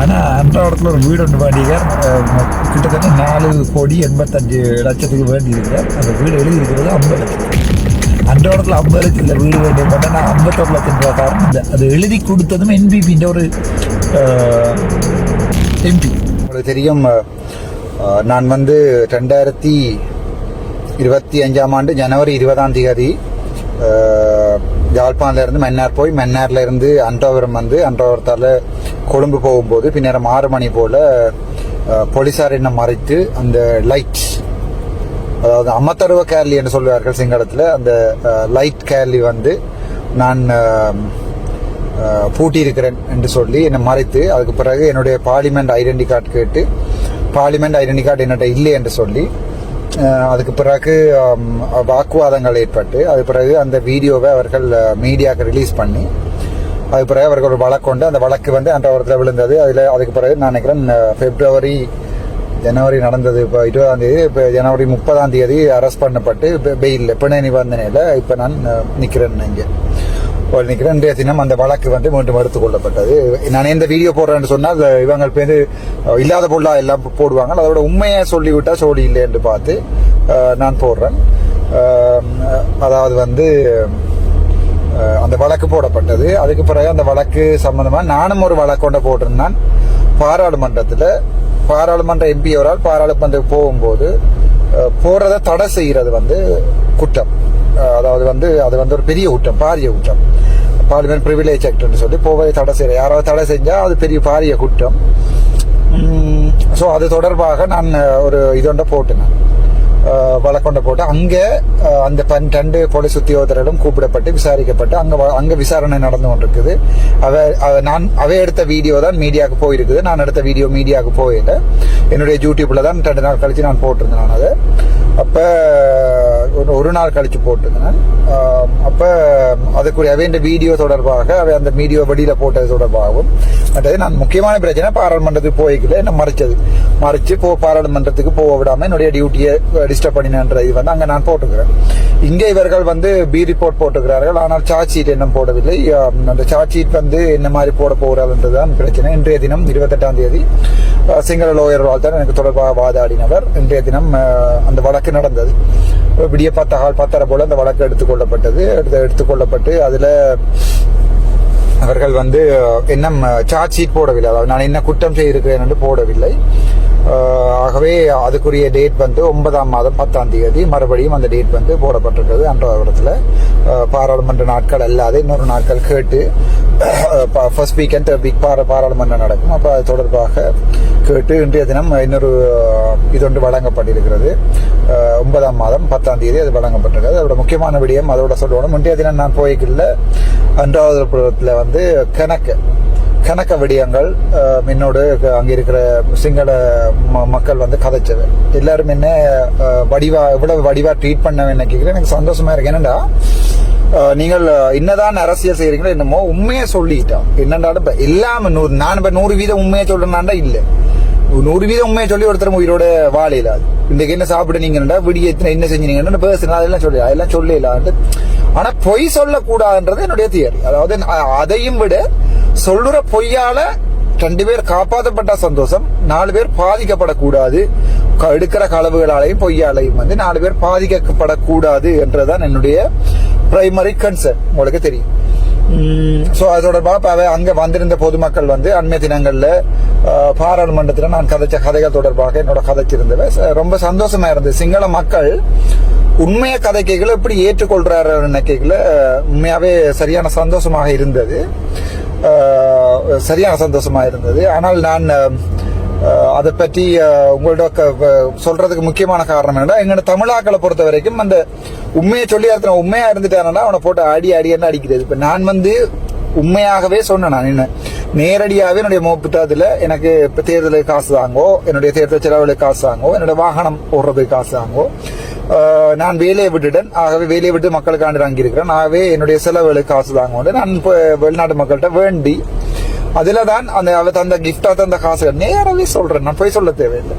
ஆனால் அந்த இடத்துல ஒரு வீடு ஒன்று வேண்டியிருக்கார் கிட்டத்தட்ட நாலு கோடி எண்பத்தஞ்சு லட்சத்துக்கு வேண்டியிருக்கார் அந்த வீடு எழுதியிருக்கிறது ஐம்பது லட்சம். அந்த இடத்துல ஐம்பது லட்சத்தில் வீடு வேண்டிய பார்த்தா நான் ஐம்பத்தொரு லட்சம் ரூபா காரணம் இல்லை அது எழுதி கொடுத்ததும் என்பிபின்ற ஒரு எம்பி உங்களுக்கு தெரியும் நான் வந்து ரெண்டாயிரத்தி இருபத்தி அஞ்சாம் ஆண்டு ஜனவரி இருபதாம் தேதி அஹ், இருந்து மன்னார் போய் மன்னார்ல இருந்து அன்றவரம் வந்து அன்றவரத்தால கொழும்பு போகும்போது பின்னர் ஆறு மணி போல போலீஸார் போலீசார் என்ன மறைத்து அந்த லைட் அதாவது அம்மத்தருவ கேர்லி என்று சொல்வார்கள் சிங்களத்தில் அந்த லைட் கேர்லி வந்து நான் பூட்டியிருக்கிறேன் என்று சொல்லி என்னை மறைத்து அதுக்கு பிறகு என்னுடைய பார்லிமெண்ட் ஐடென்டி கார்டு கேட்டு பார்லிமெண்ட் ஐடென்டி கார்டு என்னட்ட இல்லை என்று சொல்லி அதுக்கு பிறகு வாக்குவாதங்கள் ஏற்பட்டு அதுக்கு பிறகு அந்த வீடியோவை அவர்கள் மீடியாவுக்கு ரிலீஸ் பண்ணி அதுக்கு பிறகு அவருக்கு ஒரு வழக்கு உண்டு. அந்த வழக்கு வந்து அன்றவரத்தில் விழுந்தது. அதில் அதுக்கு பிறகு நான் நினைக்கிறேன் பிப்ரவரி ஜனவரி நடந்தது. இப்போ இருபதாம் தேதி இப்போ ஜனவரி முப்பதாம் தேதி அரெஸ்ட் பண்ணப்பட்டு பெயில் பிணை நிபந்தனையில் இப்போ நான் நிற்கிறேன் இங்கே. ஒரு நிற்கிறேன் இன்றைய தினம் அந்த வழக்கு வந்து மீண்டும் எடுத்துக்கொள்ளப்பட்டது நான் எந்த வீடியோ போடுறேன்னு சொன்னால் இவங்க பேர் இல்லாத பொருளாக எல்லாம் போடுவாங்க. அதோட உண்மையை சொல்லிவிட்டா சோடி இல்லைன்னு பார்த்து நான் போடுறேன். அதாவது வந்து அந்த வழக்கு போடப்பட்டது. அதுக்கு பிறகு அந்த வழக்கு சம்பந்தமா நானும் ஒரு வழக்கு கொண்டு போட்டிருந்தான். பாராளுமன்றத்தில் பாராளுமன்ற எம்பி அவரால் பாராளுமன்றம் போகும்போது போறத தடை செய்யறது வந்து குற்றம். அதாவது வந்து அது வந்து ஒரு பெரிய குற்றம் பாரிய குற்றம். பார்லிமெண்ட் ப்ரிவிலேஜ் ஆக்ட்னு சொல்லி போவதை தடை செய்யற யாராவது தடை செஞ்சா அது பெரிய பாரிய குற்றம். ஸோ அது தொடர்பாக நான் ஒரு இதொண்ட போட்டேன் வழக்கொண்ட போட்டு அங்கே அந்த பன் ரெண்டு போலீஸ் உத்தியோகத்தரிடம் கூப்பிடப்பட்டு விசாரிக்கப்பட்டு அங்கே வ- விசாரணை நடந்து கொண்டிருக்குது அவ அவ- நான் அவ எடுத்த வீடியோ தான் மீடியாவுக்கு போயிருக்குது நான் எடுத்த வீடியோ மீடியாவுக்கு போயில என்னுடைய யூடியூப்ல தான் ரெண்டு நாள் கழிச்சு நான் போட்டிருந்தேன் நான் அதை அப்போ ஒரு- ஒரு நாள் கழிச்சு போட்டுங்கன்னா அப்போ அஹ், அப்ப அதுக்குரிய வீடியோ தொடர்பாக அவை அந்த வீடியோ வெளியில் போட்டது தொடர்பாகவும் மற்றது நான் முக்கியமான பிரச்சனை பாராளுமன்றத்துக்கு போய்க்கல என்ன மறைச்சது மறைச்சு போ பாராளுமன்றத்துக்கு போக விடாமல் என்னுடைய டியூட்டியை டிஸ்டர்ப் பண்ணினன்ற இது வந்து அங்கே நான் போட்டுக்கிறேன். இங்கே இவர்கள் வந்து பி ரிப்போர்ட் போட்டுக்கிறார்கள் ஆனால் சார்ஜ் ஷீட் என்ன போடவில்லை. அந்த சார்ஜ் ஷீட் வந்து என்ன மாதிரி போட போகிறார்ன்றதுதான் பிரச்சனை. இன்றைய தினம் இருபத்தெட்டாம் தேதி சிங்கள லோயர் வாழ்த்தார் எனக்கு தொடர்பாக வாதாடினவர். இன்றைய தினம் அந்த வழக்கு நடந்தது. விடிய பத்து பத்தரை போல அந்த வழக்கு எடுத்துக்கொள்ளப்பட்டது. எடுத்து எடுத்துக்கொள்ளப்பட்டு அதுல அவர்கள் வந்து என்ன சார்ஜ் ஷீட் போடவில்லை. அதாவது நான் என்ன குற்றம் செய்திருக்கிறேன் என்று போடவில்லை. ஆகவே அதுக்குரிய டேட் வந்து ஒன்பதாம் மாதம் பத்தாம் தேதி. மறுபடியும் அந்த டேட் வந்து போடப்பட்டிருக்கிறது. அன்றாவரத்தில் பாராளுமன்ற நாட்கள் அல்லாத இன்னொரு நாட்கள் கேட்டு ஃபர்ஸ்ட் வீக்கெண்ட் தேர்ட் வீக் பார பாராளுமன்றம் நடக்கும். அப்போ அது தொடர்பாக கேட்டு இன்றைய தினம் இன்னொரு இது ஒன்று வழங்கப்பட்டிருக்கிறது. ஒன்பதாம் மாதம் பத்தாம் தேதி அது வழங்கப்பட்டிருக்கிறது. அதோட முக்கியமான விடயம் அதோட சொல்லணும். இன்றைய தினம் நான் போய்க்குள்ள அன்றாவதுபுரத்தில் வந்து கணக்கு கணக்க விடயங்கள் முன்னோடு என்னோடு அங்கே இருக்கிற சிங்கள ம- மக்கள் வந்து கதைச்சது. எல்லாரும் என்ன வடிவா இவ்வளவு வடிவா ட்ரீட் பண்ண நினைக்கிறேன் எனக்கு சந்தோஷமா இருக்கு. என்னடா நீங்கள் என்னதான் அரசியல் செய்யறீங்களோ என்னமோ உண்மையை சொல்லிட்டோம் என்னண்டாலும் இப்போ எல்லாமே நூறு நான் இப்ப நூறு வீதம் உண்மையை சொல்றேன்னாண்டா இல்லை. நூறு வீதம் உண்மையை சொல்லி ஒருத்தர் உயிரோட வாழையில அது இன்றைக்கு என்ன சாப்பிட விடிய எத்தனை என்ன செஞ்சீங்கன்னு பேசுனா அதெல்லாம் சொல்லி அதெல்லாம் சொல்லலான்ட்டு ஆனா பொய் சொல்லக்கூடாதுன்றது என்னுடைய தியரி அதாவது அதையும் விட சொல்லுற பொய்யால ரெண்டு பேர் காப்பாற்றப்பட்ட சந்தோஷம் நாலு பேர் பாதிக்கப்படக்கூடாது. எடுக்கிற களவுகளாலையும் பொய்யாலையும் வந்து நாலு பேர் பாதிக்கப்படக்கூடாது என்றுதான் என்னுடைய பிரைமரி கன்சர்ன் உங்களுக்கு தெரியும். ஸோ அது தொடர்பாக அவ அங்க வந்திருந்த பொதுமக்கள் வந்து அண்மை தினங்கள்ல பாராளுமன்றத்தில் நான் கதைச்ச கதைகள் தொடர்பாக என்னோட கதைச்சிருந்தவ ச- ரொம்ப சந்தோஷமா இருந்தது. சிங்கள மக்கள் உண்மைய கதைக்கைகளை எப்படி ஏற்றுக்கொள்றாரு நினைக்கைகளை உண்மையாவே சரியான சந்தோஷமாக இருந்தது. சரியான சந்தோஷமா இருந்தது ஆனால் நான் அதை பற்றி அஹ், உங்களோட க- வ- சொல்றதுக்கு முக்கியமான காரணம் என்னன்னா எங்க தமிழாக்களை பொறுத்த வரைக்கும் அந்த உண்மையை சொல்லி அர்த்தம் உண்மையா இருந்துட்டானா அவனை போட்டு அடி அடி என்ன அடிக்கிறது. இப்ப நான் வந்து உண்மையாகவே சொன்னேன் நான் என்ன நேரடியாகவே என்னுடைய மோப்பிட்டதுல எனக்கு இப்ப தேர்தலுக்கு காசு தாங்கோ என்னுடைய தேர்தல் செலவுகளுக்கு காசு தாங்கோ என்னோட வாகனம் ஓடுறதுக்கு காசு தாங்கோ நான் வேலையை விட்டுட்டேன். ஆகவே வேலையை விட்டு மக்களுக்காண்டு தங்கியிருக்கிறேன் ஆகவே என்னுடைய செலவுகளுக்கு காசு தாங்க நான் இப்போ வெளிநாட்டு மக்கள்கிட்ட வேண்டி அதுல தான் அந்த அவ தந்த கிஃப்டா தந்த காசுகள். நேரவே சொல்றேன். நான் போய் சொல்ல தேவையில்லை.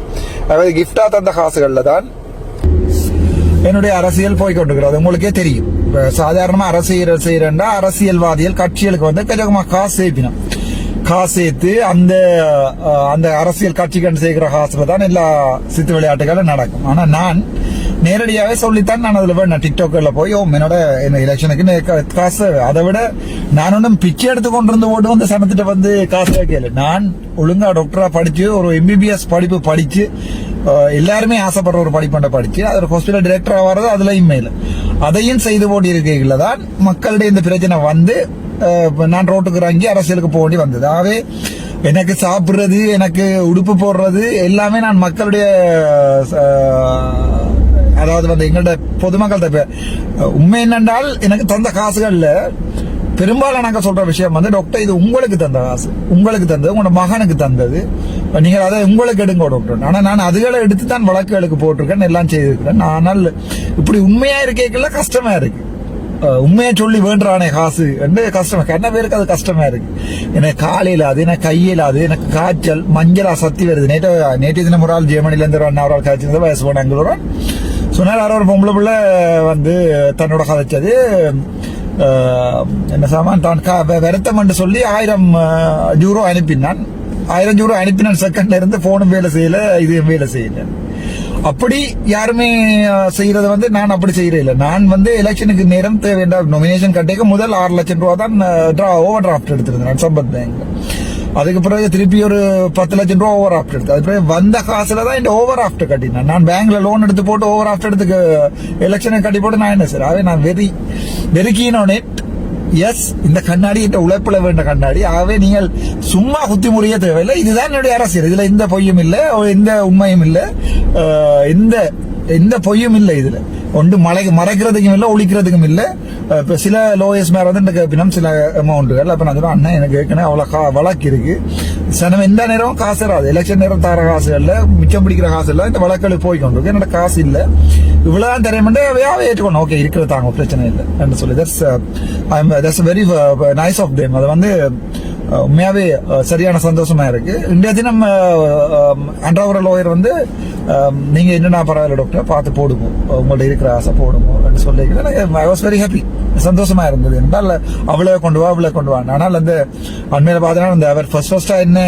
அதாவது கிஃப்டா தந்த காசுகள்ல தான் என்னுடைய அரசியல் போய் கொண்டிருக்கிறது உங்களுக்கே தெரியும். சாதாரணமா அரசியல் செய்யறேன்னா அரசியல்வாதிகள் கட்சிகளுக்கு வந்து கொஞ்சமா காசு சேர்ப்பினோம் காசு சேர்த்து அந்த அந்த அரசியல் கட்சிக்கு சேர்க்கிற காசுல தான் எல்லா சித்து விளையாட்டுகளும் நடக்கும். ஆனா நான் நேரடியாகவே சொல்லித்தான் நான் அதில் போய் நான் போய் ஓ என்னோட என்ன எலெக்ஷனுக்கு காசு. அதை விட நான் ஒன்றும் பிச்சை எடுத்து கொண்டு வந்து ஓட்டு வந்து சனத்திட்ட வந்து காசு வைக்கல நான் ஒழுங்கா டாக்டரா படிச்சு ஒரு எம்பிபிஎஸ் படிப்பு படிச்சு எல்லாருமே ஆசைப்படுற ஒரு படிப்பண்டை படிச்சு அது ஒரு ஹாஸ்பிட்டல் டிரெக்டரா வர்றது அதுல மேல. அதையும் செய்து போட்டி இருக்கைகள தான் மக்களுடைய இந்த பிரச்சனை வந்து நான் ரோட்டுக்கு இறங்கி அரசியலுக்கு போக வேண்டி வந்தது. ஆகவே எனக்கு சாப்பிடுறது எனக்கு உடுப்பு போடுறது எல்லாமே நான் மக்களுடைய அதாவது வந்து எங்கள்ட பொதுமக்கள்கிட்ட உண்மை என்னென்றால் எனக்கு தந்த காசுகள்ல பெரும்பாலும் நாங்கள் சொல்ற விஷயம் வந்து டாக்டர் இது உங்களுக்கு தந்த காசு. உங்களுக்கு தந்தது உங்களோட மகனுக்கு தந்தது. நீங்கள் அதை உங்களுக்கு எடுங்க டாக்டர். ஆனால் நான் அதுகளை எடுத்து தான் வழக்குகளுக்கு போட்டிருக்கேன் எல்லாம் செய்திருக்கிறேன். ஆனால் இப்படி உண்மையா இருக்கேக்கல கஷ்டமா இருக்கு. உண்மையை சொல்லி வேண்டுறானே காசு என்று கஷ்டமா கண்ண பேருக்கு அது கஷ்டமா இருக்கு? எனக்கு காலையில் அது எனக்கு கையில் அது எனக்கு காய்ச்சல் மஞ்சள் சத்தி வருது. நேற்று நேற்று தினம் ஒரு ஆள் ஒரு அண்ணா ஒரு ஆள் காய்ச்சல் வயசு போனாங்க சொன்னால் யாரோ ஒரு பொம்பளை பிள்ளை வந்து தன்னோட கதைச்சது என்ன சாமான் தான் கா- வருத்தம் என்று சொல்லி ஆயிரம் ஜூரோ அனுப்பினான். ஆயிரம் ஜூரோ அனுப்பினான் செகண்ட்ல இருந்து போனும் வேலை செய்யல இது வேலை செய்யல. அப்படி யாருமே அஹ், செய்யறது வந்து நான் அப்படி செய்யறே இல்லை. நான் வந்து எலெக்ஷனுக்கு நேரம் தேவையான நொமினேஷன் கட்டிக்க முதல் ஆறு லட்சம் ரூபா தான் ஓவர் டிராஃப்ட் எடுத்திருந்தேன் சம்பத் பேங்க்ல அதுக்கு பிறகு திருப்பி ஒரு பத்து லட்சம் ரூபா ஓவர் ஆஃப்ட் எடுத்து. அது பிறகு வந்த காசுல தான் இந்த ஓவர் ஆஃப்ட் கட்டினேன். நான் பேங்க்ல லோன் எடுத்து போட்டு ஓவர் ஆஃப்ட் எடுத்து எலெக்ஷனை கட்டி போட்டு நான் என்ன சார் ஆகவே நான் very very keen on it yes இந்த கண்ணாடி இந்த உழைப்புல வேண்ட கண்ணாடி. ஆகவே நீங்கள் சும்மா குத்தி முறையே தேவையில்லை. இதுதான் என்னுடைய அரசியல். இதுல எந்த பொய்யும் இல்லை. எந்த உண்மையும் இல்லை. எந்த எந்த பொய்யும் இல்லை இதுல. ஒன்று மலை மறைக்கிறதுக்கும் இல்லை ஒழிக்கிறதுக்கும் இல்லை. இப்போ சில லோயஸ் மேலே வந்து எனக்கு கேப்பினம் சில அமௌண்ட்டுகள் அப்போ நான் சொல்லுவேன் அண்ணன் எனக்கு ஏற்கனவே அவ்வளோ கா- வழக்கு இருக்கு. சனம் எந்த நேரம் காசு வராது எலெக்ஷன் நேரம் தர காசு இல்லை மிச்சம் பிடிக்கிற காசு இல்லை இந்த வழக்குகள் போய் கொண்டு இருக்கு என்னோட காசு இல்லை. இவ்வளோ தான் தெரியுமெண்டு அவையாவே ஏற்றுக்கணும் ஓகே இருக்கிறது தாங்க பிரச்சனை இல்லை. என்று சொல்லி that's that's very nice of them அது வந்து உண்மையாவே சரியான சந்தோஷமா இருக்கு. இன்றைய தினம் அன்றாவர லோயர் வந்து நீங்க என்னென்ன பரவாயில்ல டாக்டர் பார்த்து போடுங்க. உங்கள்ட்ட இருக்கிற ஆசை போடுங்க என்று சொல்லி ஐ வாஸ் வெரி ஹாப்பி சந்தோஷமா இருந்தது. என்றால் அவ்வளவு கொண்டு வா அவ்வளவு கொண்டு வா. ஆனால் அந்த அண்மையில பார்த்தீங்கன்னா அந்த அவர் ஃபர்ஸ்ட் ஃபர்ஸ்டா என்ன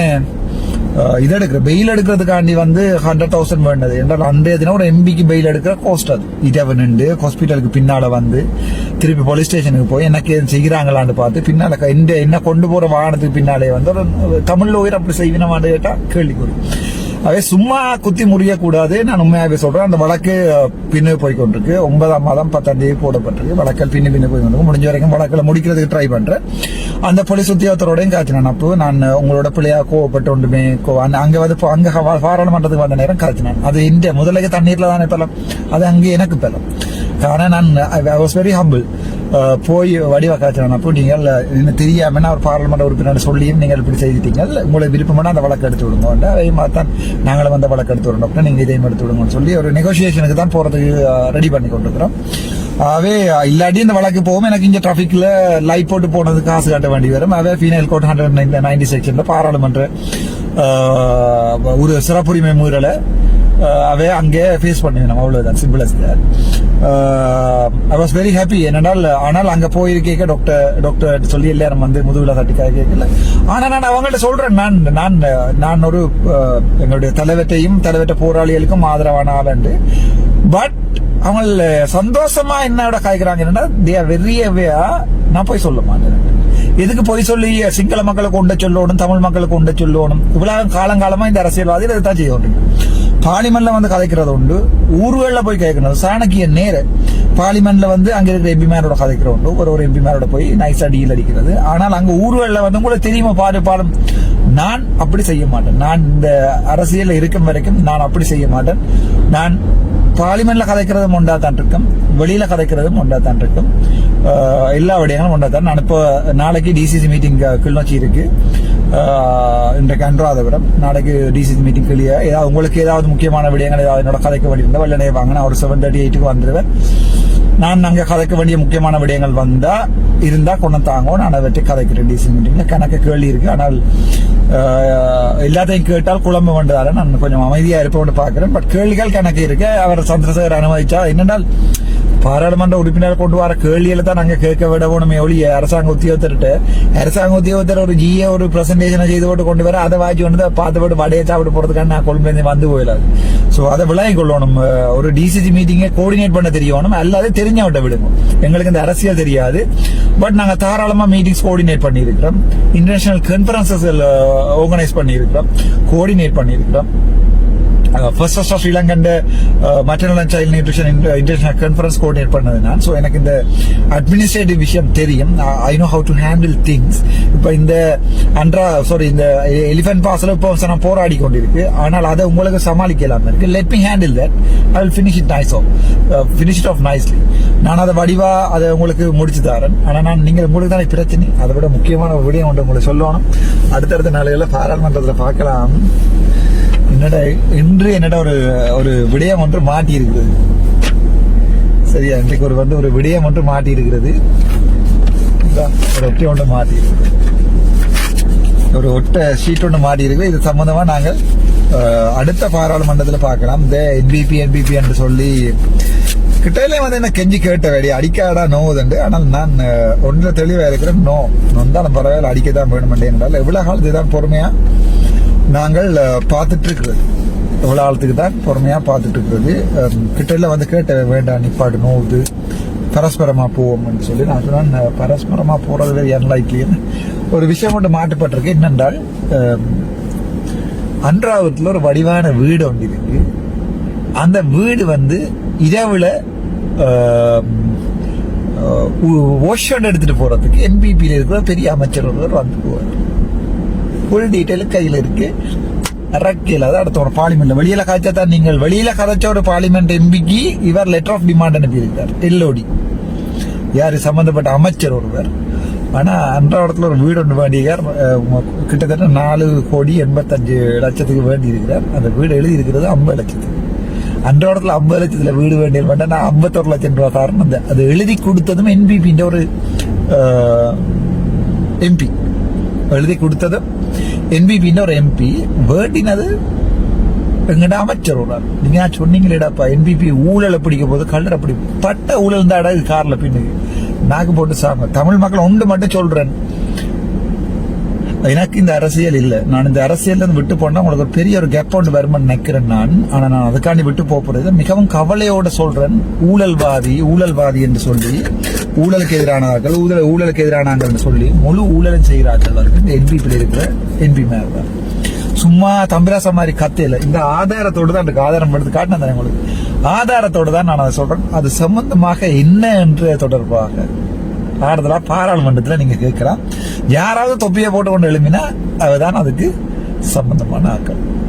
இது எடுக்கிற பெயில் எடுக்கிறதுக்காண்டி வந்து ஹண்ட்ரட் தௌசண்ட் வேண்டது. என்றால் அன்றைய தினம் ஒரு எம்பிக்கு பெயில் எடுக்கிற கோஸ்ட் அது. இதவன் நின்று ஹாஸ்பிட்டலுக்கு பின்னால வந்து திருப்பி போலீஸ் ஸ்டேஷனுக்கு போய் எனக்கு எதுவும் செய்கிறாங்களான்னு பார்த்து பின்னால க- என்ன கொண்டு போற வாகனத்துக்கு பின்னாலே வந்து ஒரு தமிழ்ல உயிர் அப்படி செய்வினமான்னு கேட்டா கேள்விக்குறி. அதே சும்மா குத்தி முறியக்கூடாது. நான் உண்மையாகவே சொல்றேன். அந்த வழக்கு பின்னு போய் கொண்டிருக்கு ஒன்பதாம் மாதம் பத்தாம் தேதி போடப்பட்டிருக்கு. வழக்கல் பின்னு பின்னு போய் கொண்டிருக்கு முடிஞ்ச வரைக்கும் வழக்கில் முடிக்கிறதுக்கு ட்ரை பண்றேன். அந்த போலீஸ் உத்தியோகத்தரோடையும் காய்ச்சினான் அப்போ நான் உங்களோட பிள்ளையா கோவப்பட்டு ஒன்றுமே அங்க- வந்து அங்க பாராளுமன்றத்துக்கு வந்த நேரம் காய்ச்சினேன் அது இந்த முதலுக்கு தண்ணீர்ல தானே பெலம். அது அங்கே எனக்கு பலம். ஆனா நான் ஐ வாஸ் வெரி ஹம்பிள் போய் வடிவா காய்ச்சினான் நீங்கள் என்ன தெரியாமல் ஒரு பாராளுமன்ற உறுப்பினர் சொல்லியும் நீங்கள் இப்படி செய்துட்டீங்க உங்களுக்கு விருப்பமான அந்த வழக்கு எடுத்து விடுங்க. அதே தான் நாங்களும் அந்த வழக்கு எடுத்து விடணும். அப்படின்னா நீங்கள் இதையும் எடுத்து விடுங்கன்னு சொல்லி ஒரு நெகோசியேஷனுக்கு தான் போகிறதுக்கு ரெடி பண்ணி கொண்டிருக்கிறோம். அவே இல்லாட்டி இந்த வழக்கு போகும். எனக்கு இங்கே டிராஃபிக்கில் லைட் போட்டு போனது காசு காட்ட வேண்டி வரும். அவே ஃபீனல் கோட் ஹண்ட்ரட் நைன்டி செக்ஷனில் பாராளுமன்ற ஒரு சிறப்புரிமை மீறலை. அவே அங்கே ஃபேஸ் பண்ணுவேன் அவ்வளோதான் simple as I was very happy என்னென்றால் ஆனால் அங்கே போயிருக்கேக்க டாக்டர் டாக்டர் சொல்லி எல்லாரும் வந்து முதுகில் தட்டிக்காக கேட்கல. ஆனால் நான் அவங்கள்ட்ட சொல்கிறேன் நான் நான் நான் ஒரு எங்களுடைய தலைவற்றையும் தலைவற்ற போராளிகளுக்கும் ஆதரவான ஆளுண்டு பட் அவங்க சந்தோஷமா என்னோட காய்க்கிறாங்க என்னன்னா தே ஆர் வெரி அவேயா நான் போய் சொல்ல மாட்டேன். எதுக்கு போய் சொல்லி சிங்கள மக்களுக்கு உண்ட சொல்லணும் தமிழ் மக்களுக்கு உண்ட சொல்லணும்? இவ்வளவு காலங்காலமா இந்த அரசியல்வாதிகள் தான் செய்ய வேண்டும் பார்லிமெண்ட்ல வந்து கதைக்கிறது உண்டு. ஊர்கள்ல போய் கேட்கணும். சாணக்கிய நேர பார்லிமெண்ட்ல வந்து அங்க இருக்கிற எம்பிமாரோட கதைக்கிற உண்டு. ஒரு ஒரு எம்பிமாரோட போய் நைஸா டீல் அடிக்கிறது. ஆனால் அங்க ஊர்கள்ல வந்து உங்களுக்கு தெரியுமா பாடு பாடும். நான் அப்படி செய்ய மாட்டேன். நான் இந்த அரசியல் இருக்கும் வரைக்கும் நான் அப்படி செய்ய மாட்டேன். நான் பார்லிமெண்ட்ல கதைக்கிறதும் ஒன்றா தான் இருக்கும். வெளியில கதைக்கிறதும் ஒன்றா தான் இருக்கும். எல்லா விடயங்களும் ஒன்றா தான். நான் இப்போ நாளைக்கு டிசிசி மீட்டிங் கிள்நொச்சி இருக்கு. இன்றைக்கு இன்றைக்கு விட நாளைக்கு டிசி மீட்டிங் கிளிய ஏதாவது உங்களுக்கு ஏதாவது முக்கியமான விடயங்கள் ஏதாவது என்னோட கதைக்க வேண்டியிருந்தா வெள்ளனே வாங்க நான் ஒரு செவன் தேர்ட்டி எயிட்டுக்கு வந்துடுவேன் நான் அங்கே கதைக்க வேண்டிய முக்கியமான விடயங்கள் வந்தா இருந்தா கொண்டு தாங்க நான் அதை வச்சு கதைக்கிறேன் டிசி மீட்டிங்ல கணக்கு கேள்வி இருக்கு. ஆனால் எல்லாத்தையும் கேட்டால் குழம்பு வேண்டதால நான் கொஞ்சம் அமைதியா இருப்போம்னு பாக்குறேன் பட் கேள்விகள் கணக்கு இருக்கு. அவர் சந்திரசேகர் அனுமதிச்சா என்னென்னால் பாராளுமன்ற உறுப்பினர் கொண்டு வர கேள்வியில தான் நாங்க கேட்க விடவோணுமே ஒழிய அரசாங்க உத்தியோகத்தர்கிட்ட. அரசாங்க உத்தியோகத்தர் ஒரு ஜிஏ ஒரு பிரசன்டேஷனை செய்து போட்டு கொண்டு வர அதை வாங்கி வந்து பார்த்து போட்டு வடையை சாப்பிட்டு போறதுக்கான நான் கொழும்பு வந்து போயிடாது ஸோ அதை விளங்கி கொள்ளணும். ஒரு டிசிசி மீட்டிங்கை கோஆர்டினேட் பண்ண தெரியணும் அல்லாது தெரிஞ்சவட்ட விடுங்க. எங்களுக்கு இந்த அரசியல் தெரியாது. பட் நாங்கள் தாராளமாக மீட்டிங்ஸ் கோஆர்டினேட் பண்ணியிருக்கிறோம். இன்டர்நேஷனல் கான்ஃபரன்சஸ் ஆர்கனைஸ் பண்ணியிருக்கிறோம். கோஆர்டினேட் பண்ணியிருக்கிறோம். First first Sri Lankan maternal and child nutrition international conference coordinate பண்ணது நான் ஸோ எனக்கு இந்த அட்மினிஸ்ட்ரேட்டிவ் விஷயம் தெரியும் I know how to handle things இப்போ இந்த அன்றா சாரி இந்த எலிஃபென்ட் பாஸ்ல இப்போ நான் போராடி கொண்டிருக்கு ஆனால் அதை உங்களுக்கு சமாளிக்கலாம் இருக்கு let me handle that I will finish it nice of finish it of nicely நான் அதை வடிவா அதை உங்களுக்கு முடிச்சு தரேன் ஆனால் நான் நீங்கள் உங்களுக்கு தான் பிரச்சனை அதை விட முக்கியமான விடயம் ஒன்று உங்களுக்கு சொல்லணும் அடுத்தடுத்த நாளையில் பாராளுமன்றத்தில் பார்க்கலாம் என்னடா இன்று என்னடா ஒரு ஒரு விடயம் ஒன்று மாட்டி இருக்கிறது சரியா இன்றைக்கு ஒரு வந்து ஒரு விடயம் ஒன்று மாட்டி இருக்கிறது ஒரு ஒட்டி ஒன்று மாட்டி இருக்குது ஒரு ஒட்டை ஷீட் ஒன்று மாட்டி இருக்குது இது சம்பந்தமா நாங்கள் அடுத்த பாராளுமன்றத்தில் பார்க்கலாம். இந்த என்பிபி என்பிபி என்று சொல்லி கிட்டையிலே வந்து என்ன கெஞ்சி கேட்ட வேடி அடிக்காடா நோவுதுண்டு ஆனால் நான் ஒன்றில் தெளிவாக இருக்கிறேன் நோ நொந்தாலும் பரவாயில்ல அடிக்க தான் வேணும் என்றால் எவ்வளவு காலத்துக்கு தான் பொறுமையா? நாங்கள் பார்த்துட்டு இருக்கிறது எவ்வளவு ஆழத்துக்கு தான் பொறுமையாக பார்த்துட்டு இருக்கிறது அஹ், வந்து கேட்ட வேண்டாம் நிப்பாடு நோவுது. பரஸ்பரமாக போவோம்னு சொல்லி நான் சொன்னேன். பரஸ்பரமாக போகிறது போறது அன்லைக்லின்னு ஒரு விஷயம் கொண்டு மாட்டுப்பட்டிருக்கு என்னென்றால் அன்றாவத்தில் ஒரு வடிவான வீடு ஒன்று இருக்கு. அந்த வீடு வந்து இரவில் ஓஷன் எடுத்துட்டு போறதுக்கு என்பிபியில் இருக்கிற பெரிய அமைச்சர் ஒருவர் வந்து போவார். ஃபுல் டீட்டெயில் கையில் இருக்கு. ரக்கையில் அதாவது அடுத்த ஒரு பார்லிமெண்ட் வெளியில காய்ச்சா நீங்கள் வெளியில கதைச்ச ஒரு பார்லிமெண்ட் எம்பிக்கு இவர் லெட்டர் ஆஃப் டிமாண்ட் அனுப்பியிருக்கார். எல்ஓடி யார்? சம்மந்தப்பட்ட அமைச்சர் ஒருவர். ஆனால் அன்றாடத்தில் ஒரு வீடு ஒன்று வேண்டியிருக்கார் கிட்டத்தட்ட நாலு கோடி எண்பத்தஞ்சு லட்சத்துக்கு வேண்டி இருக்கிறார் அந்த வீடு எழுதி இருக்கிறது ஐம்பது லட்சத்துக்கு. அன்றாடத்தில் ஐம்பது லட்சத்தில் வீடு வேண்டியது வேண்டாம். நான் ஐம்பத்தொரு லட்சம் ரூபா தரணும் அந்த அது எழுதி கொடுத்ததும் என்பிபின்ற ஒரு எம்பி எழுதி கொடுத்ததும் என்பிபின்னு ஒரு எம்பி வேண்டினது எங்கடா அமைச்சர் ஒரு நீங்க சொன்னீங்களேடாப்பா என்பிபி ஊழலை பிடிக்க போது கல்லறை பிடிக்கும் பட்ட ஊழல் தாடா இது கார்ல பின்னுக்கு நாக்கு போட்டு சாங்க தமிழ் மக்கள் ஒன்று மட்டும் சொல்றேன் எனக்கு இந்த அரசியல் இல்ல. நான் இந்த அரசியல் இருந்து விட்டு போனா உங்களுக்கு ஒரு பெரிய ஒரு கேப் ஒன்று வருமான்னு நினைக்கிறேன் நான். ஆனா நான் அதுக்காண்டி விட்டு போக போறது மிகவும் கவலையோட சொல்றேன். ஊழல்வாதி ஊழல்வாதி என்று சொல்லி ஊழலுக்கு எதிரானவர்கள் ஊழல் ஊழலுக்கு எதிரானவர்கள் சொல்லி முழு ஊழலும் செய்கிறார்கள் வந்து இந்த என்பிபியில் இருக்கிற என்பி மேல தான். சும்மா தம்பிராச மாதிரி கத்தையில இந்த ஆதாரத்தோடு தான் எனக்கு ஆதாரம் எடுத்து காட்டினேன் உங்களுக்கு. ஆதாரத்தோடு தான் நான் அதை சொல்றேன். அது சம்பந்தமாக என்ன என்று தொடர்பாக ஆறுதலாக பாராளுமன்றத்தில் நீங்கள் கேட்கலாம். யாராவது தொப்பியை போட்டு கொண்டு எழுப்பினா அதுதான் அதுக்கு சம்பந்தமான ஆக்கள்.